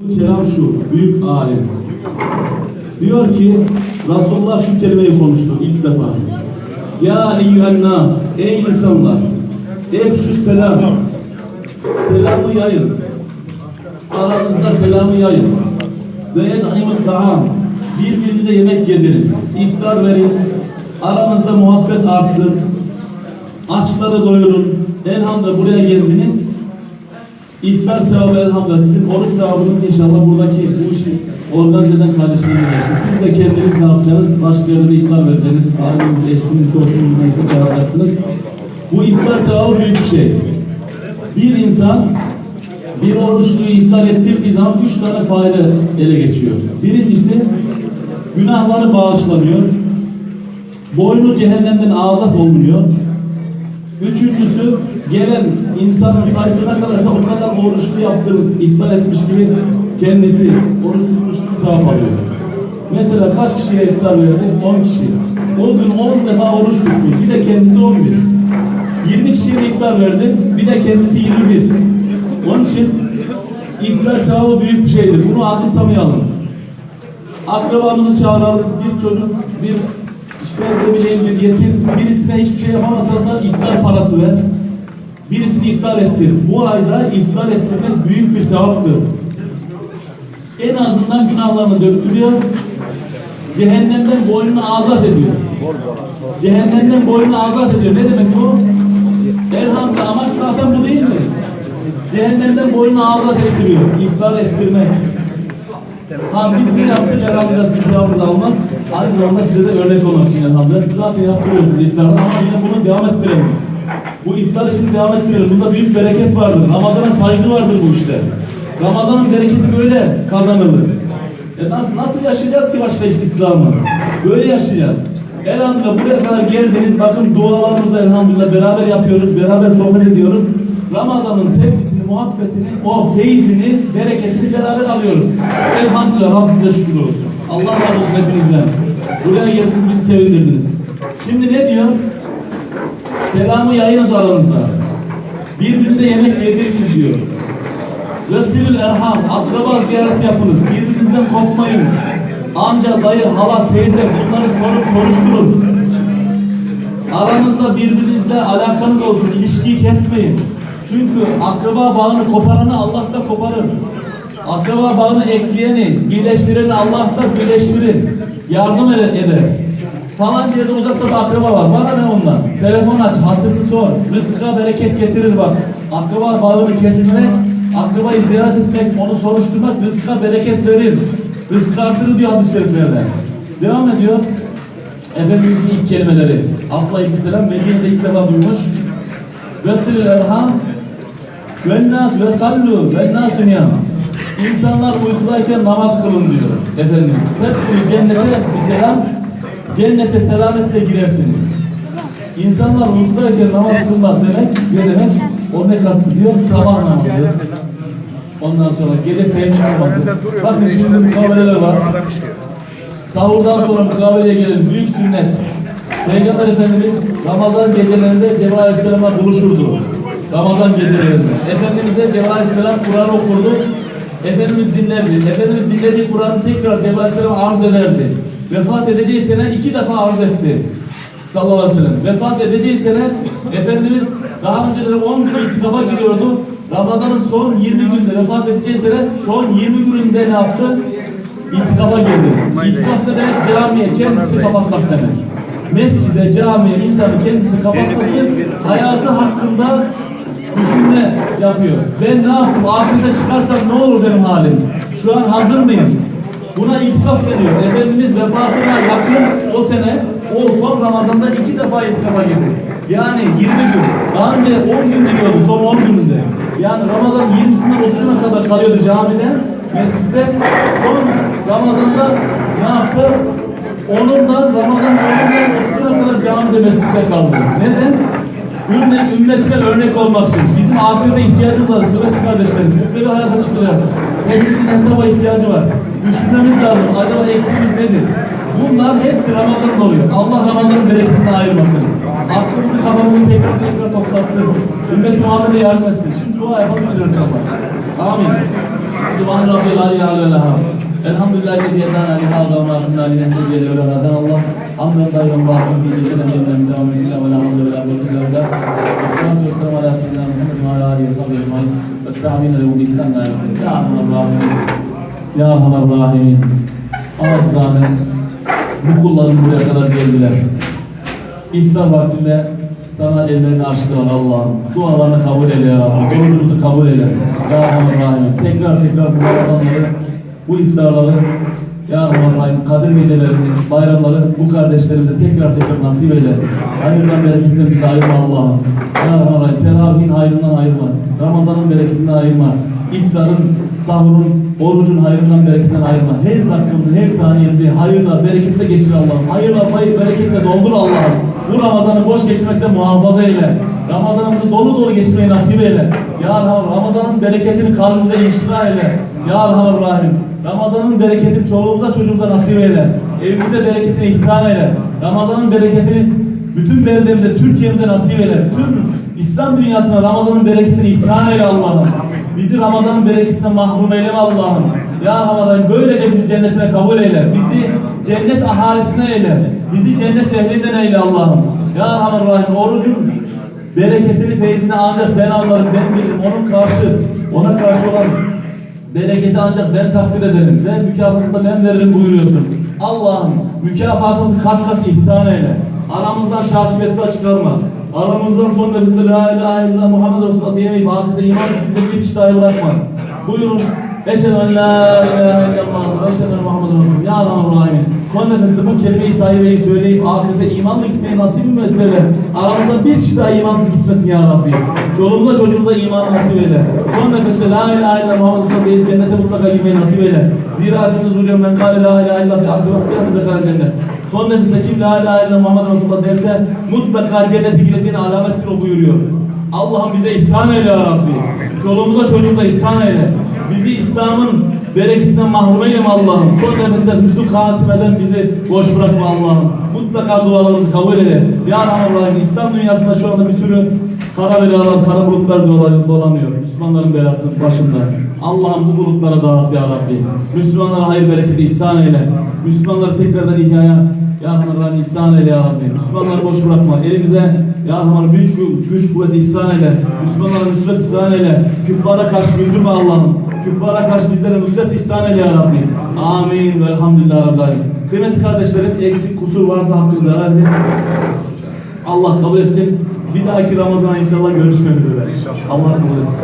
Kelam şu, büyük alim. Diyor ki, Resulullah şu kelimeyi konuştu ilk defa. Ya eyyühen nas, ey insanlar, efşü selam, selamı yayın. Aranızda selamı yayın. Ve yed'imut ta'am, birbirinize yemek yedirin, iftar verin, aranızda muhabbet artsın, açları doyurun. Elhamdülillah buraya geldiniz. İftar sevabı elhamdülillah sizin oruç sevabınız inşallah buradaki bu işi organize eden kardeşlerine geçti. Siz de kendiniz ne yapacaksınız? Başka yerde de iftar vereceksiniz. Ailenizi, eşiniz, dostunuz neyse çağıracaksınız. Bu iftar sevabı büyük bir şey. Bir insan bir oruçluyu iftar ettirdiği zaman üç tane fayda ele geçiyor. Birincisi günahları bağışlanıyor. Boynu cehennemden azat olunuyor. Üçüncüsü gelen insanın sayısı ne kadarsa o kadar oruçlu yaptığını iftar etmiş gibi kendisi oruç tutmuş gibi sevap alıyor. Mesela kaç kişiye iftar verdi? 10 kişi. O gün 10 defa oruç tuttu. Bir de kendisi 11. 20 kişiye iftar verdi. Bir de kendisi 21. Onun için iftar sevabı büyük bir şeydir. Bunu azımsamayalım. Akrabamızı çağıralım. Bir çocuk, bir işte ne bileyim bir yetim, birisine hiçbir şey yapamasan da iftar parası ver. Birisini iftar ettir. Bu ayda iftar ettirmek büyük bir sevaptır. En azından günahlarını döktürüyor. Cehennemden boynunu azat ediyor. Cehennemden boynunu azat ediyor. Ne demek bu? Elhamdülillah amaç zaten bu değil mi? Cehennemden boynunu azat ettiriyor. İftar ettirmek. Ha biz ne yaptık elhamdülillah siz yavrum almak. Aynı zamanda size de örnek olmak için elhamdülillah. Siz zaten yaptırıyorsunuz iftarı ama yine bunu devam ettirelim. Bu iftar işini devam ettirelim. Bunda büyük bereket vardır. Ramazana saygı vardır bu işte. Ramazanın bereketi böyle kazanılır. E nasıl, nasıl yaşayacağız ki başka işte İslam'ı? Böyle yaşayacağız. Elhamdülillah buraya kadar geldiniz. Bakın dualarımızı elhamdülillah beraber yapıyoruz. Beraber sohbet ediyoruz. Ramazan'ın sevgisini, muhabbetini, o feyzini, bereketini beraber alıyoruz. Elhamdülillah Rabbimize şükür olsun. Allah razı olsun hepinizden. Buraya geldiniz bizi sevindirdiniz. Şimdi ne diyor? Selamı yayınız aranızda. Birbirinize yemek yediriniz diyor. Vesilül erham, akraba ziyareti yapınız. Birbirinizden kopmayın. Amca, dayı, hala, teyze bunları sorup soruşturun. Aranızda birbirinizle alakanız olsun. ilişkiyi kesmeyin. Çünkü akraba bağını koparanı Allah da koparır. Akraba bağını ekleyeni, birleştireni Allah da birleştirir. Yardım eder. Falan yerde uzakta bir akraba var. Bana ne ondan? Telefon aç, hatırını sor. Rızka bereket getirir bak. Akraba bağını kesmek, akrabayı ziyaret etmek, onu soruşturmak rızka bereket verir. Rızkı artırır diyor hadis-i şeriflerde. Devam ediyor. Efendimizin ilk kelimeleri. Abla İbni Selam Medine'de ilk defa duymuş. Vesil erham ve nas ve sallu ve nas İnsanlar uykudayken namaz kılın diyor Efendimiz. Hep cennete bir selam, cennete selametle girersiniz. İnsanlar uykudayken namaz kılmak demek ne demek? O ne kastediyor? Sabah namazı. Ondan sonra gece teheccüd namazı. Bakın şimdi mukaveleler var. Sahurdan sonra mukabeleye gelen büyük sünnet. Peygamber Efendimiz Ramazan gecelerinde Cebrail Aleyhisselam'a buluşurdu. Ramazan gecelerinde. Efendimiz'e Cebrail Aleyhisselam Kur'an okurdu. Efendimiz dinlerdi. Efendimiz dinlediği Kur'an'ı tekrar Cebrail Aleyhisselam arz ederdi. Vefat edeceği sene iki defa arz etti. Sallallahu aleyhi ve sellem. Vefat edeceği sene Efendimiz daha önceleri 10 gün itikafa giriyordu. Ramazan'ın son 20 günde vefat edeceği sene son 20 gününde ne yaptı? İtikafa girdi. İtikaf ne demek? Camiye kendisini kapatmak demek. Mescide, camiye insanın kendisini kapatması hayatı hakkında düşünme yapıyor. Ben ne yapayım? Afiyete çıkarsam ne olur benim halim? Şu an hazır mıyım? Buna itikaf deniyor. Efendimiz vefatına yakın o sene o son Ramazan'da iki defa itikafa girdi. Yani 20 gün. Daha önce 10 gün gidiyordu son 10 gününde. Yani Ramazan 20'sinden 30'una kadar kalıyordu camide, mescitte. Son Ramazan'da ne yaptı? Onundan Ramazan 10'undan 30'una kadar camide mescitte kaldı. Neden? Ümmet, ümmetine örnek olmak için. Bizim ahirete ihtiyacımız var. Kıymetli kardeşlerim. Mutlu hayata çıkacağız. Hepimizin hesaba ihtiyacı var. Düşünmemiz lazım. Acaba eksiğimiz nedir? Bunlar hepsi Ramazan'da oluyor. Allah Ramazan'ın bereketini ayırmasın. Aklımızı kafamızı tekrar tekrar toplatsın. Ümmet Muhammed'e yardım etsin. Şimdi dua yapalım. Amin. Subhan Rabbil Ali Aleyhi Elhamdülillah ki diyeten Ali Hâdâ Mâ Kınâ Li Nehdi Geli Öyle Hamdın dayırın bağlı Bir geceden cennetten devam edilâ Ve la hamdü ve la kuvvete illa billah Esselatu vesselamu ala seyyidina Muhammed ve ala alihi ve sahbihi ecmaîn Ve lehu bi Ya Rahimin Ya bu kulların buraya kadar geldiler. İftar vaktinde sana ellerini açtılar Allah'ım. Dualarını kabul eyle ya Rabbi. Orucumuzu kabul eyle. Ya Rahman Rahim. Tekrar tekrar bu Ramazanları, bu iftarları Ya Rahim. Kadir gecelerini, bayramları bu kardeşlerimize tekrar tekrar nasip eyle. Hayırdan bereketinden bizi ayırma Allah'ım. Ya Rahim. Teravihin hayrından ayırma. Ramazanın bereketinden ayırma. İftarın, sahurun, orucun hayrından bereketinden ayırma. Her dakikamızı, her saniyemizi hayırla, bereketle geçir Allah'ım. Hayırla, hayır, bereketle doldur Allah'ım. Bu Ramazan'ı boş geçirmekten muhafaza eyle. Ramazanımızı dolu dolu geçirmeyi nasip eyle. Ya Rahman Ramazan'ın bereketini kalbimize inşira eyle. Ya Rahman Rahim. Ramazan'ın bereketini çoluğumuza çocuğumuza nasip eyle. Evimize bereketini ihsan eyle. Ramazan'ın bereketini bütün beldemize, Türkiye'mize nasip eyle. Tüm İslam dünyasına Ramazan'ın bereketini ihsan eyle Allah'ım. Bizi Ramazan'ın bereketinden mahrum eyleme Allah'ım. Ya Rahim böylece bizi cennetine kabul eyle. Bizi cennet ahalisine eyle. Bizi cennet ehlinden eyle Allah'ım. Ya Rahman Rahim orucun bereketini, feyzini ancak ben anlarım, ben bilirim. Onun karşı, ona karşı olan bereketi ancak ben takdir ederim ve mükafatını da ben veririm buyuruyorsun. Allah'ım mükafatımızı kat kat ihsan eyle. Aramızdan şakibetler çıkarma. Aramızdan son nefeste la ilahe illallah Muhammed Resulullah diyemeyip ahirete imansız bize bir kişi dahi bırakma. Buyurun. Eşhedü en la ilahe illallah ve eşhedü enne Muhammed Resulullah. Ya Rahman Rahim. Nefeste bu kelime-i tayyibeyi söyleyip ahirete imanla gitmeyi nasip mesele. Aramızda bir kişi daha imansız gitmesin ya Rabbi. Çoluğumuza çocuğumuza imanı nasip eyle. Son nefeste la ilahe illallah Muhammed Resulullah deyip cennete mutlaka girmeyi nasip eyle. Zira Efendimiz buyuruyor men kâle la ilahe illallah fi ahri vakti yakında cennet. Son nefeste kim la ilahe illallah Muhammed Resulullah derse mutlaka cennete gireceğine alamettir o buyuruyor. Allah'ım bize ihsan eyle ya Rabbi. Çoluğumuza çocuğumuza ihsan eyle. Bizi İslam'ın bereketinden mahrum eyleme Allah'ım. Son nefeste hüsnü hatimeden bizi boş bırakma Allah'ım. Mutlaka dualarımızı kabul eyle. Ya Rahman İslam dünyasında şu anda bir sürü kara belalar, kara bulutlar dolan- dolanıyor. Müslümanların belası başında. Allah'ım bu bulutlara dağıt ya Rabbi. Müslümanlara hayır bereketi ihsan eyle. Müslümanları tekrardan ihyaya ya Rahman ihsan eyle ya Rabbi. Müslümanları boş bırakma. Elimize ya Rahman güç, güç kuvvet ihsan eyle. Müslümanlara nusret ihsan eyle. Küffara karşı güldürme Allah'ım. Küffara karşı bizlere nusret ihsan eyle ya Rabbi. Amin ve elhamdülillah Rabbil Alemin. Kıymetli kardeşlerim eksik kusur varsa hakkınızda herhalde. Allah kabul etsin. Bir dahaki Ramazan'a inşallah görüşmek üzere. Allah kabul etsin.